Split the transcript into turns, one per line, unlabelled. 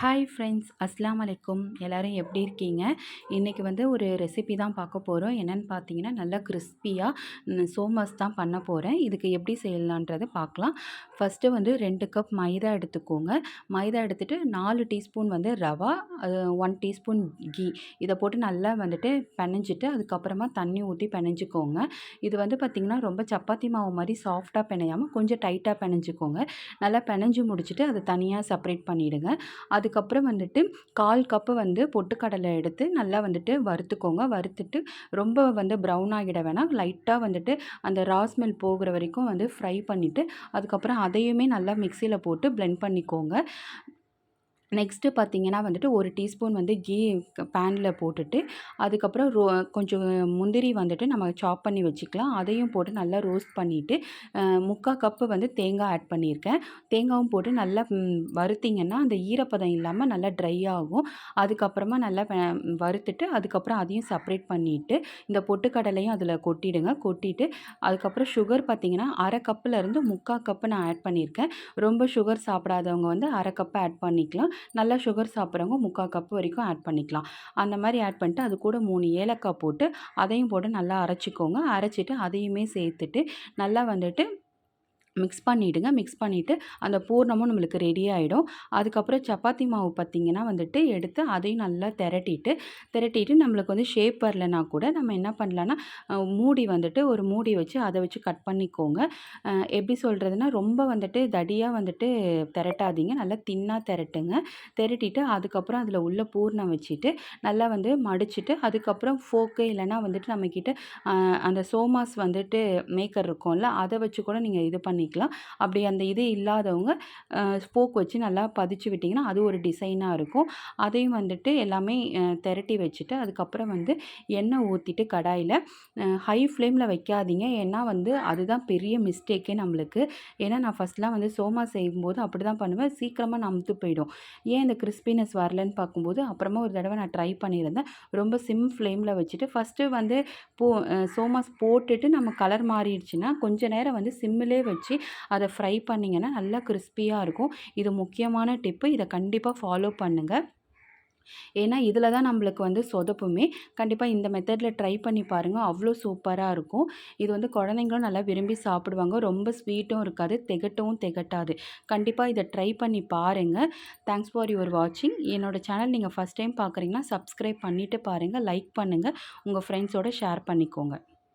Hi friends அஸ்லாம் அலைக்கும். எல்லோரும் எப்படி இருக்கீங்க? இன்றைக்கி வந்து ஒரு ரெசிபி தான் பார்க்க போகிறோம் என்னென்னு பார்த்தீங்கன்னா நல்லா கிறிஸ்பியாக சோமாஸ் தான் பண்ண போகிறேன் இதுக்கு எப்படி செய்யலான்றதை பார்க்கலாம். ஃபஸ்ட்டு வந்து ரெண்டு கப் மைதா எடுத்துக்கோங்க. மைதா எடுத்துகிட்டு நாலு டீஸ்பூன் வந்து ரவா ஒன் டீஸ்பூன் கீ. இதை போட்டு நல்லா வந்துட்டு பிணைஞ்சிட்டு அதுக்கப்புறமா தண்ணி ஊற்றி பிணைஞ்சிக்கோங்க இது வந்து பார்த்திங்கன்னா ரொம்ப சப்பாத்தி மாவு மாதிரி சாஃப்டாக பிணையாமல் கொஞ்சம் டைட்டாக பிணைஞ்சிக்கோங்க நல்லா பிணைஞ்சு முடிச்சுட்டு அதை தனியாக செப்பரேட் பண்ணிவிடுங்க அது அதுக்கப்புறம் வந்துட்டு கால் கப்பு வந்து பொட்டுக்கடலை எடுத்து நல்லா வந்துட்டு வறுத்துக்கோங்க. வறுத்துட்டு ரொம்ப வந்து ப்ரௌன் ஆகிட வேணாம். லைட்டாக வந்துட்டு அந்த ராஸ்மெல் போகிற வரைக்கும் வந்து ஃப்ரை பண்ணிவிட்டு அதுக்கப்புறம் அதையுமே நல்லா மிக்சியில் போட்டு பிளெண்ட் பண்ணிக்கோங்க. நெக்ஸ்ட்டு பார்த்தீங்கன்னா வந்துட்டு ஒரு டீஸ்பூன் வந்து கீ பேனில் போட்டுட்டு அதுக்கப்புறம் ரோ கொஞ்சம் முந்திரி வந்துட்டு நம்ம சாப் பண்ணி வச்சுக்கலாம். அதையும் போட்டு நல்லா ரோஸ்ட் பண்ணிவிட்டு முக்கால் கப்பு வந்து தேங்காய் ஆட் பண்ணியிருக்கேன். தேங்காயும் போட்டு நல்லா வறுத்திங்கன்னா அந்த ஈரப்பதம் இல்லாமல் நல்லா ட்ரை ஆகும். அதுக்கப்புறமா நல்லா வறுத்துட்டு அதுக்கப்புறம் அதையும் செப்ரேட் பண்ணிவிட்டு இந்த பொட்டுக்கடலையும் அதில் கொட்டிடுங்க. கொட்டிட்டு அதுக்கப்புறம் சுகர் பார்த்திங்கன்னா அரை கப்புலேருந்து முக்கால் கப்பு நான் ஆட் பண்ணியிருக்கேன். ரொம்ப சுகர் சாப்பிடாதவங்க வந்து அரை கப்பு ஆட் பண்ணிக்கலாம். நல்லா சுகர் சாப்பிட்றவங்க முக்கால் கப் வரைக்கும் ஆட் பண்ணிக்கலாம். அந்த மாதிரி ஆட் பண்ணிட்டு அது கூட மூணு ஏலக்காய் போட்டு அதையும் போட்டு நல்லா அரைச்சிக்கோங்க. அரைச்சிட்டு அதையுமே சேர்த்துட்டு நல்லா வந்துட்டு மிக்ஸ் பண்ணிவிடுங்க மிக்ஸ் பண்ணிவிட்டு அந்த பூர்ணமும் நம்மளுக்கு ரெடி ஆகிடும் அதுக்கப்புறம் சப்பாத்தி மாவு பார்த்திங்கன்னா வந்துட்டு எடுத்து அதையும் நல்லா திரட்டிட்டு திரட்டிட்டு நம்மளுக்கு வந்து ஷேப் வரலனா கூட நம்ம என்ன பண்ணலான்னா மூடி வந்துட்டு ஒரு மூடி வச்சு அதை வச்சு கட் பண்ணிக்கோங்க. எப்படி சொல்கிறதுனா ரொம்ப வந்துட்டு தடியாக வந்துட்டு திரட்டாதீங்க. நல்லா தின்னாக திரட்டுங்க. திரட்டிட்டு அதுக்கப்புறம் அதில் உள்ள பூர்ணம் வச்சுட்டு நல்லா வந்து மடிச்சுட்டு அதுக்கப்புறம் ஃபோக்கு இல்லைனா வந்துட்டு நம்மக்கிட்ட அந்த சோமாஸ் வந்துட்டு மேக்கர் இருக்கும்ல அதை வச்சு கூட நீங்கள் இது பண்ணி பண்ணிக்கலாம். அப்படி அந்த இது இல்லாதவங்க ஸ்போக் வச்சு நல்லா பதிச்சு விட்டிங்கன்னா அது ஒரு டிசைனாக இருக்கும். அதையும் வந்துட்டு எல்லாமே திரட்டி வச்சுட்டு அதுக்கப்புறம் வந்து எண்ணெய் ஊற்றிட்டு கடாயில் ஹை ஃப்ளேமில் வைக்காதீங்க. ஏன்னா வந்து அதுதான் பெரிய மிஸ்டேக்கே நம்மளுக்கு. ஏன்னா நான் ஃபஸ்ட்லாம் வந்து சோமா செய்யும்போது அப்படி தான் பண்ணுவேன். சீக்கிரமாக நமுத்து போயிடும். ஏன் இந்த கிறிஸ்பினஸ் வரலன்னு பார்க்கும்போது அப்புறமா ஒரு தடவை நான் ட்ரை பண்ணியிருந்தேன். ரொம்ப சிம் ஃப்ளேமில் வச்சுட்டு ஃபஸ்ட்டு வந்து போ சோமாஸ் போட்டுட்டு நம்ம கலர் மாறிடுச்சுன்னா கொஞ்ச நேரம் வந்து சிம்மிலே வச்சு அதை ஃப்ரை பண்ணிங்கன்னா நல்லா கிறிஸ்பியாக இருக்கும். இது முக்கியமான டிப்பு இதை கண்டிப்பாக ஃபாலோ பண்ணுங்கள் ஏன்னா இதில் தான் நம்மளுக்கு வந்து சொதப்புமே. கண்டிப்பாக இந்த மெத்தடில் ட்ரை பண்ணி பாருங்கள் அவ்வளோ சூப்பராக இருக்கும். இது வந்து குழந்தைங்களும் நல்லா விரும்பி சாப்பிடுவாங்க. ரொம்ப ஸ்வீட்டும் இருக்காது. திகட்டவும் திகட்டாது. கண்டிப்பாக இதை ட்ரை பண்ணி பாருங்கள் தேங்க்ஸ் ஃபார் யுவர் வாட்சிங் என்னோடய சேனல் நீங்கள் ஃபஸ்ட் டைம் பார்க்குறீங்கன்னா சப்ஸ்கிரைப் பண்ணிவிட்டு பாருங்கள் லைக் பண்ணுங்கள் உங்கள் ஃப்ரெண்ட்ஸோடு ஷேர் பண்ணிக்கோங்க.